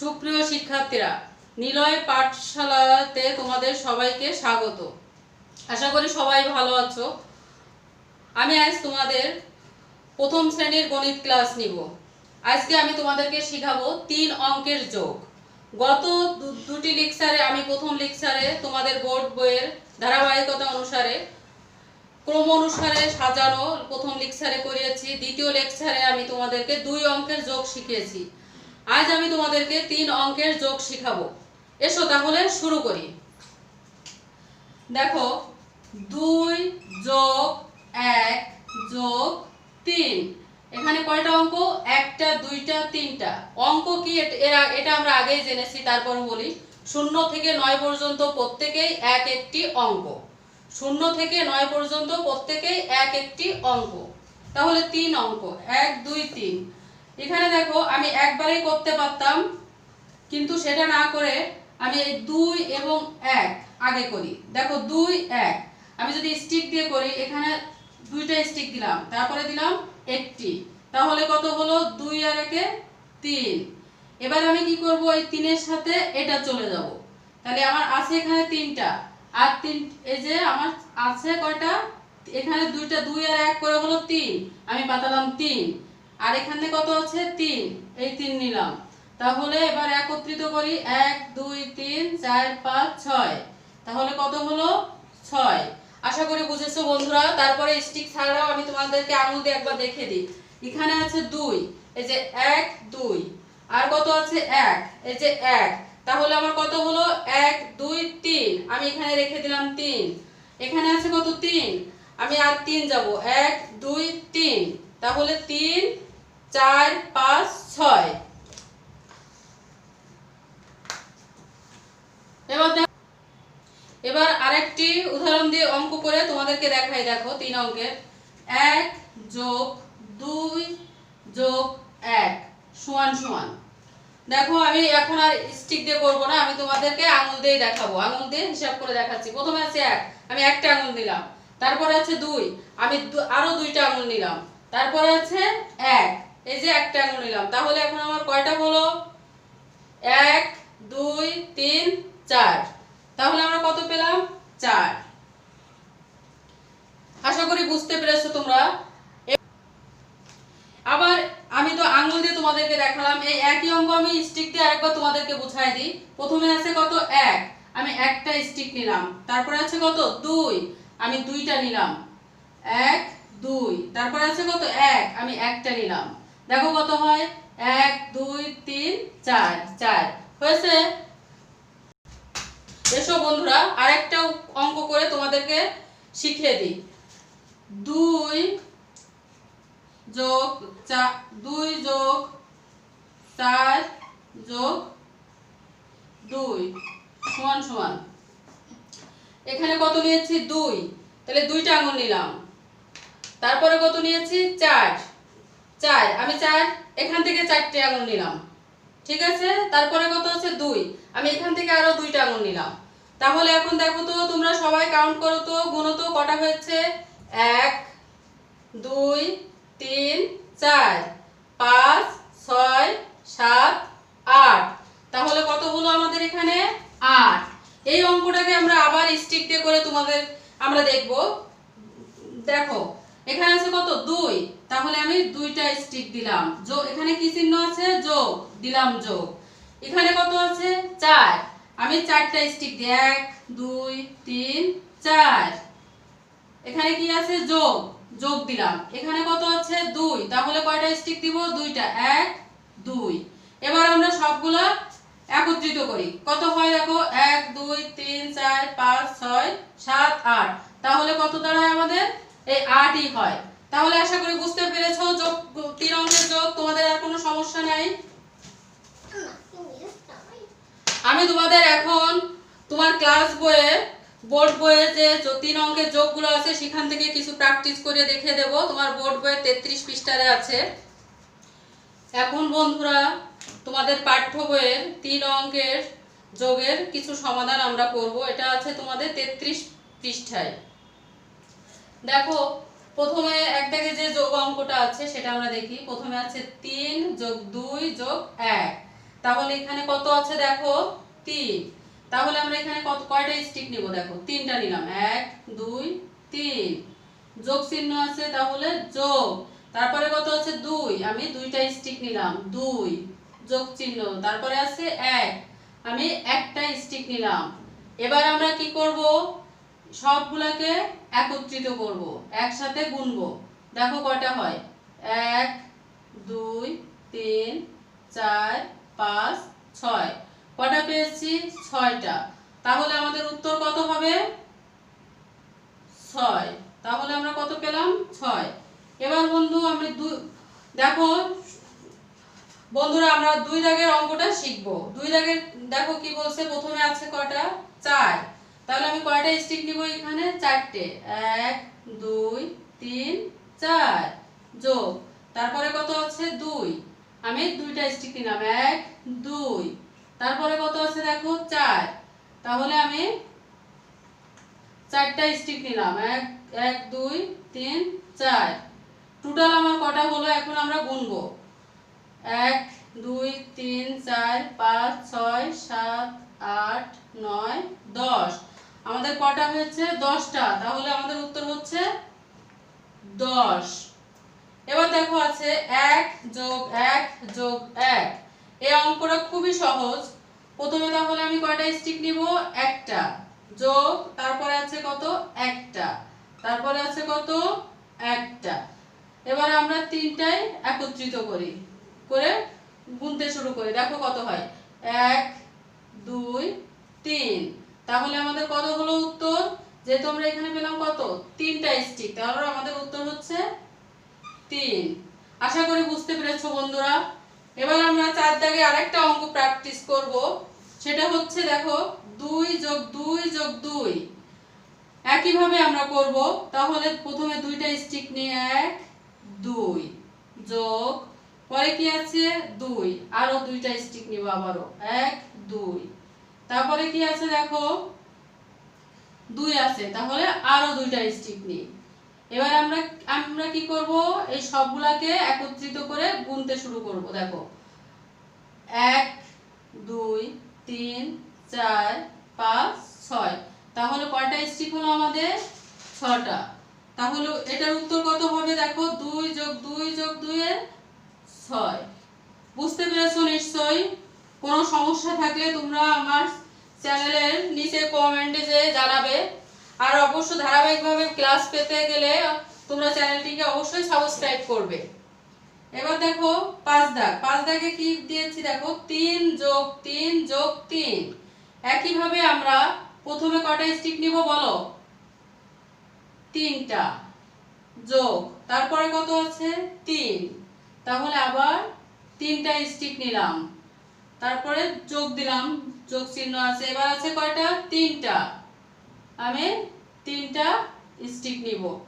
সুপ্রিয় শিক্ষার্থীরা, নিলয় পাঠশালাতে তোমাদের সবাইকে স্বাগত। আশা করি সবাই ভালো আছো। আমি আজ তোমাদের প্রথম শ্রেণির গণিত ক্লাস নিব। আজকে আমি তোমাদেরকে শেখাবো তিন অঙ্কের যোগ। গত দুটি লেকচারে, আমি প্রথম লেকচারে তোমাদের বোর্ড বইয়ের ধারাবাহিকতা অনুসারে, ক্রম অনুসারে সাজানো প্রথম লেকচারে করিয়েছি। দ্বিতীয় লেকচারে আমি তোমাদেরকে দুই অঙ্কের যোগ শিখিয়েছি। আজ আমি তোমাদেরকে তিন অঙ্কের যোগ শিখাবো। এসো তাহলে শুরু করি। দেখো, দুই যোগ এক যোগ তিন। এখানে কয়টা অঙ্ক? একটা, দুইটা, তিনটা। অঙ্ক কি? এট- আমরা আগেই জেনেছি, তারপর বলি। শূন্য থেকে নয় পর্যন্ত প্রত্যেকেই এক একটি অঙ্ক। শূন্য থেকে নয় পর্যন্ত প্রত্যেকেই এক একটি অঙ্ক। তাহলে তিন অঙ্ক। এক, দুই, তিন। এখানে দেখো, আমি একবারেই করতে পারতাম, কিন্তু সেটা না করে আমি এই দুই এবং এক আগে করি। দেখো, দুই, এক। আমি যদি স্টিক দিয়ে করি, এখানে দুইটা স্টিক দিলাম, তারপরে দিলাম একটি। তাহলে কত হলো? দুই আর একে তিন। এবার আমি কি করব? এই তিনের সাথে এটা চলে যাব। তাহলে আমার আছে এখানে তিনটা। আর তিন, এই যে আমার আছে কয়টা? এখানে দুইটা, দুই আর এক করে হলো তিন। আমি পাতালাম তিন। আর এখানে কত আছে? তিন। এই তিন নিলাম। তাহলে এবার একত্রিত করি। এক, দুই, তিন, চার, পাঁচ, ছয়। তাহলে কত হলো? ছয়। আশা করি বুঝেছ বন্ধুরা, তারপরে স্টিক ছাড়াও আমি তোমাদেরকে আঙুল দিয়ে একবার দেখে দিই। এখানে আছে দুই, এই যে এক, দুই। আর কত আছে? এক, এই যে এক। তাহলে আমার কত হলো? এক, দুই, তিন। আমি এখানে রেখে দিলাম তিন। এখানে আছে কত? তিন। আমি আর তিন যাব। এক, দুই, তিন। তাহলে তিন চার, পাঁচ, ছয়। এবার আরেকটি উদাহরণ দিয়ে অঙ্ক করে তোমাদেরকে দেখাই, দেখো, তিন অঙ্কের। এক যোগ দুই যোগ এক, সমান সমান। দেখো, আমি এখন আর স্টিক দিয়ে করব না, আমি তোমাদেরকে আঙুল দিয়ে দেখাবো। আঙুল দিয়ে হিসাব করে দেখাচ্ছি। প্রথমে আছে এক, আমি একটা আঙুল দিলাম তারপরে আছে দুই, আমি দু- আরও দুইটা আঙুল নিলাম। তারপরে আছে এক। এই যে একটা আঙুল নিলাম। তাহলে এখন আমার কয়টা হলো এক, দুই, তিন, চার। তাহলে আমরা কত পেলাম? চার। আশা করি বুঝতে পেরেছ তোমরা। আবার আমি তো আঙুল দিয়ে তোমাদেরকে দেখালাম। এই একই অঙ্ক আমি স্টিক দিয়ে আরেকবার তোমাদেরকে বুঝাই দিই। প্রথমে আছে কত? এক। আমি একটা স্টিক নিলাম। তারপরে আছে কত? দুই। আমি দুইটা নিলাম। এক, দুই। তারপরে আছে কত? এক। আমি একটা নিলাম। দেখো কত হয়? এক, দুই, তিন, চার চার। হয়েছে? এসো বন্ধুরা, আরেকটা অঙ্ক করে তোমাদেরকে শিখিয়ে দিই। দুই যোগ চা, দুই যোগ চার যোগ দুই, সমান সমান। এখানে কত নিয়েছি? দুই। তাহলে দুইটা আঙুল নিলাম। তারপরে কত নিয়েছি? চার। চার। আমি চার, এখান থেকে চারটে আঙুল নিলাম। ঠিক আছে? তারপরে কত আছে দুই। আমি এখান থেকে আরও দুইটা আঙুল নিলাম। তাহলে এখন দেখো তো, তোমরা সবাই কাউন্ট করো তো গুনো তো, কটা হয়েছে? এক, দুই, তিন, চার, পাঁচ, ছয়, সাত, আট। তাহলে কত হলো আমাদের এখানে? আট। এই অঙ্কটাকে আমরা আবার স্টিক দিয়ে করে তোমাদের আমরা দেখব। দেখো এখানে আছে কত? দুই। তাহলে আমি দুইটা স্টিক দিলাম। যোগ এখানে কি চিহ্ন আছে? যোগ দিলাম যোগ এখানে কত আছে? চার। আমি চারটা স্টিক দিই। এক, দুই, তিন, চার। এখানে কি আছে? যোগ যোগ দিলাম। এখানে কত আছে? দুই। তাহলে কয়টা স্টিক দিব? দুইটা। এক, দুই। এবার আমরা সবগুলা একত্রিত করি। কত হয় দেখো? এক, দুই, তিন, চার, পাঁচ, ছয়, সাত, আট। তাহলে কত দাঁড়ায় আমাদের? এই আটই হয়। তাহলে আশা করি বুঝতে পেরেছ, যোগ, তিন অঙ্কের যোগ, তোমাদের আর কোনো সমস্যা নাই? আমি তোমাদের এখন তোমার ক্লাস বইয়ে, বোর্ড বইয়ে যে তিন অঙ্কের যোগগুলো আছে, সেখান থেকে কিছু প্র্যাকটিস করে দেখে দেব। তোমার বোর্ড বইয়ে তেত্রিশ পৃষ্ঠারে আছে। এখন বন্ধুরা, তোমাদের পাঠ্য বইয়ের তিন অঙ্কের যোগের কিছু সমাধান আমরা করব। এটা আছে তোমাদের তেত্রিশ পৃষ্ঠায়। দেখো, প্রথমে এক দাগে যে যোগ অঙ্কটা আছে সেটা আমরা দেখি। প্রথমে আছে তিন যোগ দুই যোগ এক। তাহলে এখানে কত আছে দেখো? তিন। তাহলে আমরা এখানে কত, কয়টা স্টিক নিব দেখো? তিনটা নিলাম। এক, দুই, তিন। যোগ চিহ্ন আছে তাহলে যোগ। তারপরে কত আছে? দুই। আমি দুইটা স্টিক নিলাম। দুই। যোগ চিহ্ন। তারপরে আছে এক। আমি একটা স্টিক নিলাম। এবার আমরা কি করব? সবগুলাকে একত্রিত করব, একসাথে গুনবো। দেখো কয়টা হয়? এক, দুই, তিন, চার, পাঁচ, ছয়। কটা পেয়েছি? ছয়টা। তাহলে আমাদের উত্তর কত হবে? ছয়। তাহলে আমরা কত পেলাম? ছয়। এবার বন্ধু আমরা দুই দেখো, বন্ধুরা, আমরা দুই দাগের অঙ্কটা শিখব। দুই দাগের দেখো কি বলছে? প্রথমে আছে কটা চার। তাহলে আমি কয়টা স্টিক নিব এখানে? চারটে। এক, দুই, তিন, চার। যোগ। তারপরে কত আছে? দুই। আমি দুইটা স্টিক নিলাম। এক, দুই। তারপরে কত আছে দেখো? চার। তাহলে আমি চারটা স্টিক নিলাম। এক এক, দুই, তিন, চার। টোটাল আমার কটা হলো? এখন আমরা গুনবো। এক, দুই, তিন, চার, পাঁচ, ছয়, সাত, আট, নয়, দশ। আমাদের কটা হয়েছে? দশটা। তাহলে আমাদের উত্তর হচ্ছে দশ। এবার দেখো আছে এক যোগ এক যোগ এক। এই অঙ্কটা খুবই সহজ। প্রথমে তাহলে আমি কয়টা স্টিক নিব? একটা। যোগ, তারপরে আছে কত? একটা। তারপরে আছে কত? একটা। এবার আমরা তিনটাই একত্রিত করি। করে গুনতে শুরু করি। দেখো কত হয়? এক, দুই, তিন। তাহলে আমাদের কত হলো উত্তর? যেহেতু আমরা এখানে পেলাম কত? তিনটা স্টিক তাহলে আমাদের উত্তর হচ্ছে তিন। আশা করি বুঝতে পেরেছ বন্ধুরা। এবার আমরা চার দাগে আরেকটা অঙ্ক প্র্যাকটিস করব। সেটা হচ্ছে দেখো, দুই যোগ দুই যোগ দুই। একইভাবে আমরা করব। তাহলে প্রথমে দুইটা স্টিক নিয়ে এক, দুই যোগ, পরে কি আছে? দুই। আরও দুইটা স্টিক নিব আবারও। এক, দুই। তারপরে কি আছে দেখো? দুই আছে, তাহলে আরও দুইটা স্টিক নিই। এবার আমরা আমরা কি করব? এই সবগুলাকে একত্রিত করে গুনতে শুরু করব, দেখো। এক, দুই, তিন, চার, পাঁচ, ছয়। তাহলে কয়টা স্টিক হলো আমাদের? ছটা। তাহলে এটার উত্তর কত হবে দেখো? দুই যোগ দুই যোগ দুই এর ছয়। বুঝতে পেরেছ নিশ্চয়ই? কোনো সমস্যা থাকলে তোমরা আমার চ্যানেলের নিচে কমেন্টে যে জানাবে। আর অবশ্য ধারাবাহিকভাবে ক্লাস পেতে গেলে তোমরা চ্যানেলটিকে অবশ্যই সাবস্ক্রাইব করবে। এবার দেখো পাঁচ দাগ পাঁচ দাগে কি দিয়েছি দেখো? তিন যোগ তিন যোগ তিন। একইভাবে আমরা প্রথমে কটা স্টিক নিব বলো? তিনটা যোগ। তারপরে কত আছে? তিন। তাহলে আবার তিনটা স্টিক নিলাম। তারপরে যোগ দিলাম, যোগ চিহ্ন আছে, এবার আছে কয়টা? তিনটা। আমি তিনটা স্টিক নিব।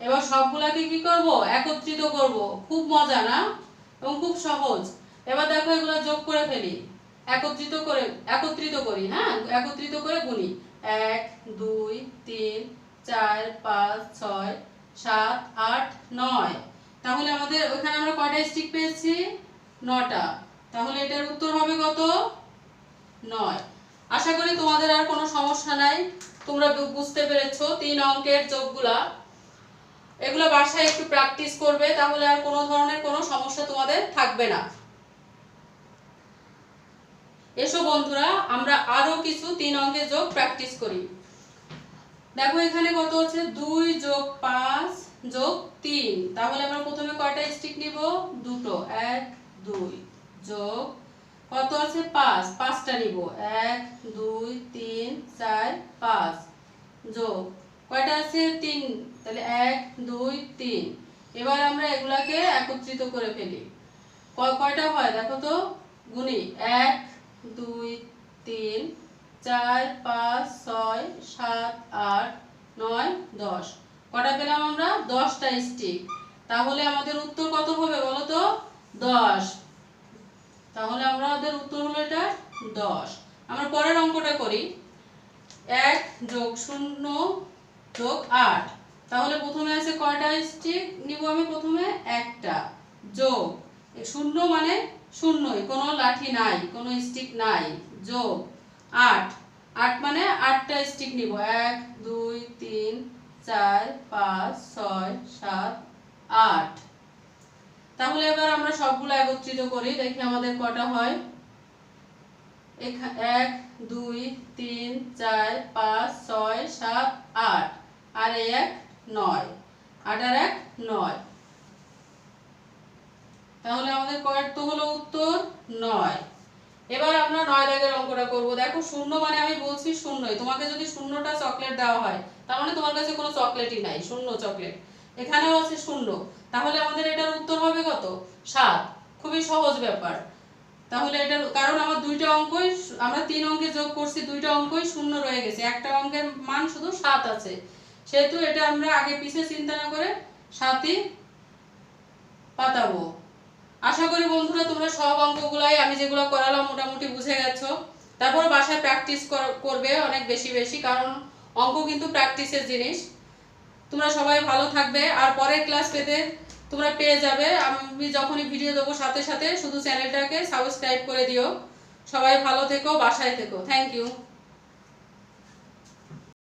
এবার সবগুলাকে কি করব? একত্রিত করব। খুব মজা, না? এবং খুব সহজ। এবার দেখো এগুলো যোগ করে ফেলি। একত্রিত করে, একত্রিত করি হ্যাঁ? একত্রিত করে গুনি। এক, দুই, তিন, চার, পাঁচ, ছয়, সাত, আট, নয়। তাহলে আমাদের ওখানে আমরা কয়টা স্টিক পেয়েছি? নটা। তাহলে এটার উত্তর হবে কত? নয়। আশা করি তোমাদের আর কোনো সমস্যা নাই। তোমরা বুঝতে পেরেছ তিন অঙ্কের যোগগুলা। এগুলো বাসায় একটু প্র্যাকটিস করবে, তাহলে আর কোনো ধরনের কোনো সমস্যা তোমাদের থাকবে না। এসো বন্ধুরা, আমরা আরও কিছু তিন অঙ্কের যোগ প্র্যাকটিস করি। দেখো এখানে কত হচ্ছে? দুই যোগ পাঁচ যোগ তিন। তাহলে আমরা প্রথমে কয়টা স্টিক নিব? দুটো। এক, দুই। যোগ কত আছে? পাঁচ। পাঁচটা নিব। এক, দুই, তিন, চার, পাঁচ। যোগ। কয়টা আছে? তিন। তাহলে এক, দুই, তিন। এবার আমরা এগুলাকে একত্রিত করে ফেলি। কয়টা হয়? দেখো তো। গুনি এক, দুই, তিন, চার, পাঁচ, ছয়, সাত, আট, নয়, দশ। কটা পেলাম আমরা? দশটা স্টিক তাহলে আমাদের উত্তর কত হবে বলো তো? দশ। তাহলে আমরা আমাদের উত্তর হলো এটা দশ। আমরা পরের অঙ্কটা করি। এক যোগ শূন্য যোগ আট। তাহলে প্রথমে আছে কয়টা স্টিক নিব আমি প্রথমে একটা। যোগ, শূন্য মানে শূন্যই, কোনো লাঠি নাই, কোনো স্টিক নাই। যোগ, আট। আট মানে আটটা স্টিক নিব। এক, দুই, তিন, চার, পাঁচ, ছয়, সাত, আট। তাহলে এবার আমরা সবগুলো একত্রিত করি, দেখি আমাদের কটা হয়। এক, দুই, তিন, চার, পাঁচ, ছয়, সাত, আট। আর এক নয়। আট আর এক নয়। তাহলে আমাদের কয়েকটা হলো উত্তর নয়। এবার আমরা নয় দাগের অঙ্কটা করব। দেখো শূন্য মানে আমি বলছি শূন্যই। তোমাকে যদি শূন্যটা চকলেট দেওয়া হয়, তার মানে তোমার কাছে কোনো চকলেটই নাই, শূন্য চকলেট এখানেও আছে শূন্য। তাহলে আমাদের এটার উত্তর হবে কত? সাত। খুবই সহজ ব্যাপার। তাহলে এটার, কারণ আমার দুইটা অঙ্কই আমরা তিন অঙ্কে যোগ করছি, দুইটা অঙ্কই শূন্য রয়ে গেছে। একটা অঙ্কের মান শুধু সাত আছে। সেহেতু এটা আমরা আগে পিছে চিন্তা না করে সাতই পাতাবো। আশা করি বন্ধুরা তোমরা সব অঙ্কগুলাই আমি যেগুলো করালাম মোটামুটি বুঝে গেছো। তারপর বাসায় প্র্যাকটিস করবে অনেক বেশি বেশি, কারণ অঙ্ক কিন্তু প্র্যাকটিসের জিনিস। তোমরা সবাই ভালো থাকবে, আর পরের ক্লাস পেতে তোমরা পেয়ে যাবে। আমি যখনই ভিডিও দেবো সাথে সাথে শুধু চ্যানেলটাকে সাবস্ক্রাইব করে দিও। সবাই ভালো থেকো, বাসায় থেকো। Thank you